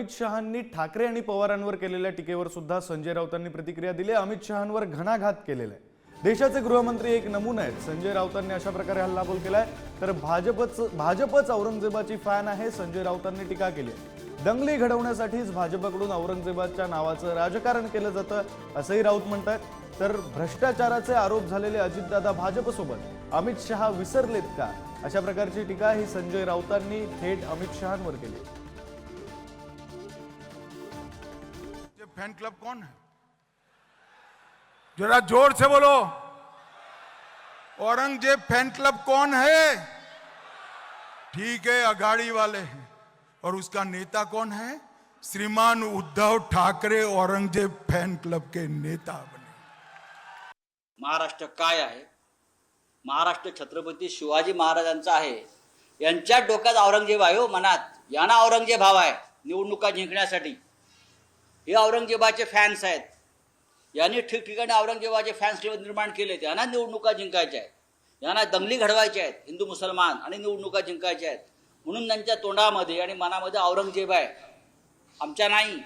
अमित शहांनी ठाकरे आणि पवारांवर केलेल्या टीकेवर सुद्धा संजय राऊतांनी प्रतिक्रिया दिली. अमित शहांवर घणाघात केलेला. आहे देशाचे गृहमंत्री एक नमुना आहेत. संजय राऊतांनी अशा प्रकारे हल्लाबोल केलाय. तर भाजपच भाजपच औरंगजेबाची फॅन आहे संजय राऊतांनी टीका केली. दंगली घडवण्यासाठीच भाजपकडून औरंगजेबाच्या नावाचं राजकारण केलं जातं असंही राऊत म्हणतात तर भ्रष्टाचाराचे आरोप झालेले अजितदादा भाजपसोबत अमित शहा विसरलेत का? अशा प्रकारची टीका ही संजय राऊतांनी थेट अमित शहांवर केली. फैन क्लब कौन है? जरा जोर से बोलो। औरंगजेब फैन क्लब कौन है? ठीक है अगाड़ी वाले हैं। और उसका नेता कौन है? श्रीमान उद्धव ठाकरे औरंगजेब फैन क्लब के नेता बने। महाराष्ट्र काय आहे? महाराष्ट्र छत्रपती शिवाजी महाराजांचा आहे. यांच्या डोक्यात औरंगजेब आहे हो मनात. यांना औरंगजेब हवा आहे निवडणुका जिंकण्यासाठी. हे औरंगजेबाचे फॅन्स आहेत. यांनी ठिकठिकाणी औरंगजेबाचे फॅन्स निर्माण केले यांना निवडणुका जिंकायच्या आहेत. यांना दंगली घडवायच्या आहेत. हिंदू मुसलमान आणि निवडणुका जिंकायच्या आहेत. म्हणून त्यांच्या तोंडामध्ये आणि मनामध्ये औरंगजेब आहे. आमच्या नाही.